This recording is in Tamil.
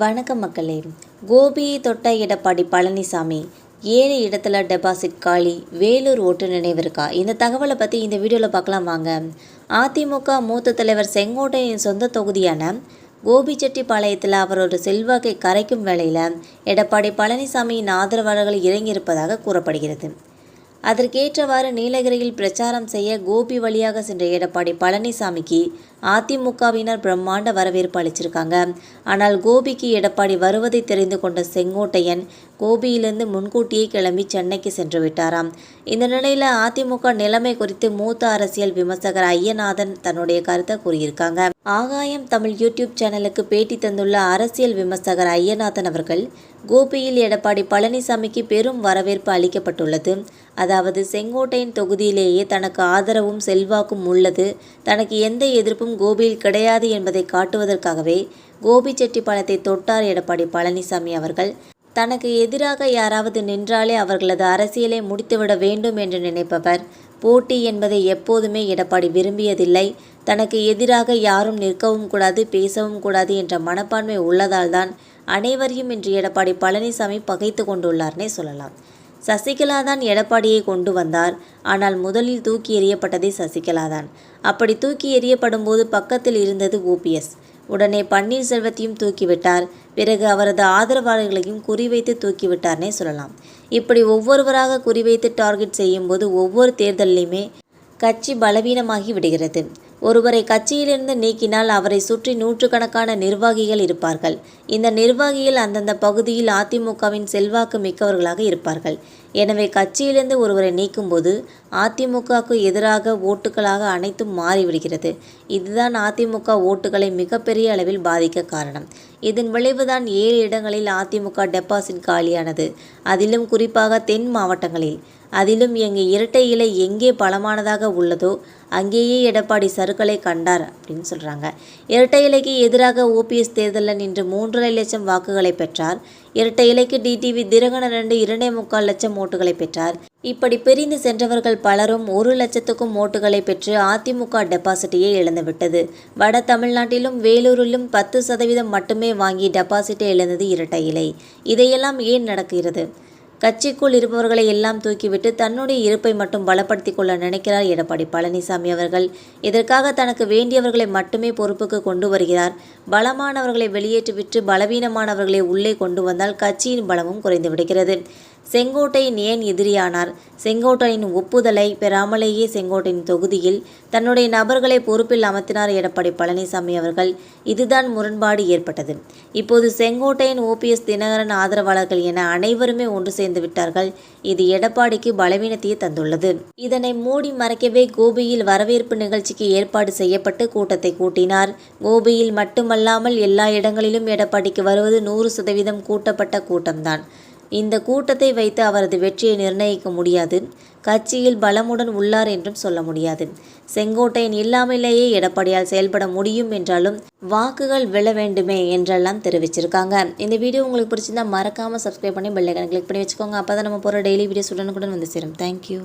வணக்கம் மக்களே. கோபியை தொட்ட எடப்பாடி பழனிசாமி ஏழு இடத்துல டெபாசிட் காலி வேலூர் ஓட்டு நினைவிருக்கா? இந்த தகவலை பற்றி இந்த வீடியோவில் பார்க்கலாம் வாங்க. அதிமுக மூத்த தலைவர் செங்கோட்டையின் சொந்த தொகுதியான கோபிச்செட்டிப்பாளையத்தில் அவரோட செல்வாக்கை கரைக்கும் வேளையில் எடப்பாடி பழனிசாமியின் ஆதரவாளர்கள் இறங்கியிருப்பதாக கூறப்படுகிறது. அதற்கேற்றவாறு நீலகிரியில் பிரச்சாரம் செய்ய கோபி வழியாக சென்ற எடப்பாடி பழனிசாமிக்கு அதிமுகவினர் பிரம்மாண்ட வரவேற்பு அளிச்சிருக்காங்க. ஆனால் கோபிக்கு எடப்பாடி வருவதை தெரிந்து கொண்ட செங்கோட்டையன் கோபியிலிருந்து முன்கூட்டியே கிளம்பி சென்னைக்கு சென்று விட்டாராம். இந்த நிலையில் அதிமுக நிலைமை குறித்து மூத்த அரசியல் விமர்சகர் ஐயநாதன் தன்னுடைய கருத்தை கூறியிருக்காங்க. ஆகாயம் தமிழ் யூடியூப் சேனலுக்கு பேட்டி தந்துள்ள அரசியல் விமர்சகர் ஐயநாதன் அவர்கள் கோபியில் எடப்பாடி பழனிசாமிக்கு பெரும் வரவேற்பு அளிக்கப்பட்டுள்ளது. அதாவது செங்கோட்டையின் தொகுதியிலேயே தனக்கு ஆதரவும் செல்வாக்கும் உள்ளது. தனக்கு எந்த எதிர்ப்பும் கோபியில் கிடையாது என்பதை காட்டுவதற்காகவே கோபிச்செட்டிப்பாளையத்தை தொட்டார் எடப்பாடி பழனிசாமி அவர்கள். தனக்கு எதிராக யாராவது நின்றாலே அவர்களது அரசியலை முடித்துவிட வேண்டும் என்று நினைப்பவர். போட்டி என்பதை எப்போதுமே எடப்பாடி விரும்பியதில்லை. தனக்கு எதிராக யாரும் நிற்கவும் கூடாது பேசவும் கூடாது என்ற மனப்பான்மை உள்ளதால்தான் அனைவரையும் இன்று எடப்பாடி பழனிசாமி பகைத்து கொண்டுள்ளார்னே சொல்லலாம். சசிகலா தான் எடப்பாடியை கொண்டு வந்தார். ஆனால் முதலில் தூக்கி எறியப்பட்டதே சசிகலா தான் அப்படி தூக்கி எறியப்படும் போது பக்கத்தில் இருந்தது ஓபிஎஸ் உடனே பன்னீர்செல்வத்தையும் தூக்கிவிட்டார். பிறகு அவரது ஆதரவாளர்களையும் குறிவைத்து தூக்கிவிட்டார்னே சொல்லலாம். இப்படி ஒவ்வொருவராக குறிவைத்து டார்கெட் செய்யும்போது ஒவ்வொரு தேர்தலிலுமே கட்சி பலவீனமாகி விடுகிறது. ஒருவரை கட்சியிலிருந்து நீக்கினால் அவரை சுற்றி நூற்றுக்கணக்கான நிர்வாகிகள் இருப்பார்கள். இந்த நிர்வாகிகள் அந்தந்த பகுதியில் அதிமுகவின் செல்வாக்கு மிக்கவர்களாக இருப்பார்கள். எனவே கட்சியிலிருந்து ஒருவரை நீக்கும்போது அதிமுகவுக்கு எதிராக ஓட்டுகளாக அனைத்தும் மாறிவிடுகிறது. இதுதான் அதிமுக ஓட்டுகளை மிகப்பெரிய அளவில் பாதிக்க காரணம். இதன் விளைவுதான் ஏழு இடங்களில் அதிமுக டெபாசிட் காலியானது. அதிலும் குறிப்பாக தென் மாவட்டங்களில். அதிலும் எங்கள் இரட்டை இலை எங்கே பலமானதாக உள்ளதோ அங்கேயே எடப்பாடி சருக்களை கண்டார் அப்படின்னு சொல்கிறாங்க இரட்டை இலைக்கு எதிராக ஓபிஎஸ் தேர்தலில் நின்று மூன்றரை லட்சம் வாக்குகளை பெற்றார். இரட்டை இலைக்கு டிடிவி திரகணன் ரெண்டு இரண்டே முக்கால் லட்சம் ஓட்டுகளை பெற்றார். இப்படி பிரிந்து சென்றவர்கள் பலரும் ஒரு லட்சத்துக்கும் ஓட்டுகளை பெற்று அதிமுக டெபாசிட்டையே இழந்துவிட்டது வட தமிழ்நாட்டிலும் வேலூரிலும் பத்து சதவீதம் மட்டுமே வாங்கி டெபாசிட்டை இழந்தது இரட்டை இலை. இதையெல்லாம் ஏன் நடக்கிறது? கட்சிக்குள் இருப்பவர்களை எல்லாம் தூக்கிவிட்டு தன்னுடைய இருப்பை மட்டும் பலப்படுத்திக் கொள்ள நினைக்கிறார் எடப்பாடி பழனிசாமி அவர்கள். இதற்காக தனக்கு வேண்டியவர்களை மட்டுமே பொறுப்புக்கு கொண்டு வருகிறார். பலமானவர்களை வெளியேற்றிவிட்டு பலவீனமானவர்களை உள்ளே கொண்டு வந்தால் கட்சியின் பலமும் குறைந்து விடுகிறது. செங்கோட்டையின் ஏன் எதிரியானார்? செங்கோட்டையின் ஒப்புதலை பெறாமலேயே செங்கோட்டையின் தொகுதியில் தன்னுடைய நபர்களை பொறுப்பில் அமர்த்தினார் எடப்பாடி பழனிசாமி அவர்கள். இதுதான் முரண்பாடு ஏற்பட்டது. இப்போது செங்கோட்டையின் ஓபிஎஸ் தினகரன் ஆதரவாளர்கள் என அனைவருமே ஒன்று சேர்ந்து விட்டார்கள். இது எடப்பாடிக்கு பலவீனத்தையே தந்துள்ளது. இதனை மூடி மறைக்கவே கோபியில் வரவேற்பு நிகழ்ச்சிக்கு ஏற்பாடு செய்யப்பட்டு கூட்டத்தை கூட்டினார். கோபியில் மட்டுமல்லாமல் எல்லா இடங்களிலும் எடப்பாடிக்கு வருவது நூறு சதவீதம் கூட்டப்பட்ட கூட்டம்தான். இந்த கூட்டத்தை வைத்து அவரது வெற்றியை நிர்ணயிக்க முடியாது. கட்சியில் பலமுடன் உள்ளார் என்றும் சொல்ல முடியாது. செங்கோட்டையன் இல்லாமலேயே எடப்பாடியால் செயல்பட முடியும் என்றாலும் வாக்குகள் விழ வேண்டுமே என்றெல்லாம் தெரிவிச்சிருக்காங்க. இந்த வீடியோ உங்களுக்கு பிடிச்சிருந்தா மறக்காமல் சப்ஸ்கிரைப் பண்ணி பெல்லைக்கனை கிளிக் பண்ணி வச்சுக்கோங்க. அப்போ தான் நம்ம போகிற டெய்லி வீடியோஸ் உடனுக்குடன் வந்து சேரும். தேங்க்யூ